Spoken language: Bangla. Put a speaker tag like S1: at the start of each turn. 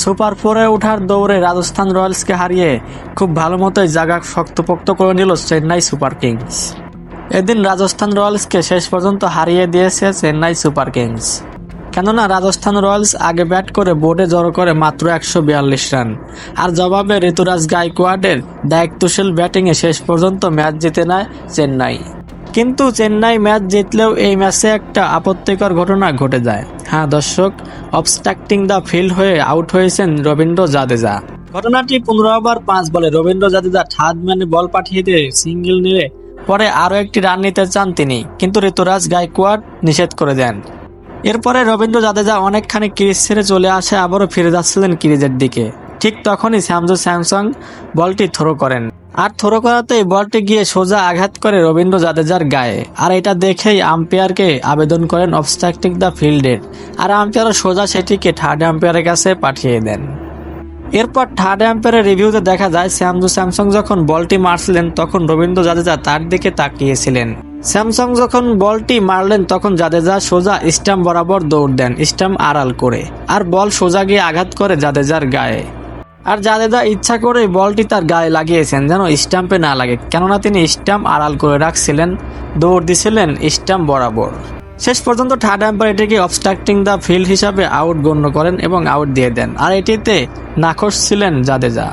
S1: সুপার ফোরে ওঠার দৌড়ে রাজস্থান রয়্যালসকে হারিয়ে খুব ভালো মতোই জায়গা শক্তপোক্ত করে নিল চেন্নাই সুপার কিংস। এদিন রাজস্থান রয়্যালসকে শেষ পর্যন্ত হারিয়ে দিয়েছে চেন্নাই সুপার কিংস। কেননা রাজস্থান রয়্যালস আগে ব্যাট করে বোর্ডে জড়ো করে মাত্র একশো বিয়াল্লিশ রান। আর জবাবে ঋতুরাজ গাইকোয়াডের দায়িত্বশীল ব্যাটিংয়ে শেষ পর্যন্ত ম্যাচ জিতে নেয় চেন্নাই। কিন্তু চেন্নাই ম্যাচ জিতলেও এই ম্যাচে একটা আপত্তিকর ঘটনা ঘটে যায়। হ্যাঁ দর্শক অবস্ট্রাক্টিং দ্য ফিল্ড হয়ে আউট হয়েছেন রবীন্দ্র জাদেজা। ঘটনাটি পনেরো ওভার পাঁচ বলে রবীন্দ্র জাদেজা ঠাদ মানে বল পাঠিয়ে দিয়ে সিঙ্গেল নিয়ে পরে আরও একটি রান নিতে চান তিনি, কিন্তু ঋতুরাজ গাইকোয়াড নিষেধ করে দেন। এরপরে রবীন্দ্র জাদেজা অনেকখানি ক্রিজ ছেড়ে চলে আসে, আবারও ফিরে যাচ্ছিলেন ক্রিজের দিকে। ঠিক তখনই স্যামসু স্যামসং বলটি থ্রো করেন। আর থ্রো করাতেই বলটি গিয়ে সোজা আঘাত করে রবীন্দ্র জাদেজার গায়ে। আর এটা দেখেই আম্পায়ারকে আবেদন করেন অবস্ট্রাক্টিং দ্য ফিল্ডের আর আম্পায়ারও সোজা সেটিকে থার্ড আম্পায়ারের কাছে পাঠিয়ে দেন। এরপর থার্ড আম্পায়ারের রিভিউতে দেখা যায়, স্যামসু স্যামসং যখন বলটি মারছিলেন, তখন রবীন্দ্র জাদেজা তার দিকে তাকিয়েছিলেন। স্যামসং যখন বলটি মারলেন, তখন জাদেজা সোজা স্টাম্প বরাবর দৌড় দেন, স্টাম্প আড়াল করে। আর বল সোজা গিয়ে আঘাত করে জাদেজার গায়ে। আর জাদেদা ইচ্ছা করে বলটি তার গায়ে লাগিয়েছেন, যেন স্টাম্পে না লাগে। কেননা তিনি স্টাম্প আড়াল করে রাখছিলেন, দৌড় দিছিলেন স্টাম্প বরাবর। শেষ পর্যন্ত থার্ড আম্পায়ার এটিকে অবস্ট্রাক্টিং দ্য ফিল্ড হিসাবে আউট গণ্য করেন এবং আউট দিয়ে দেন। আর এটিতে নাখোশ ছিলেন জাদেজা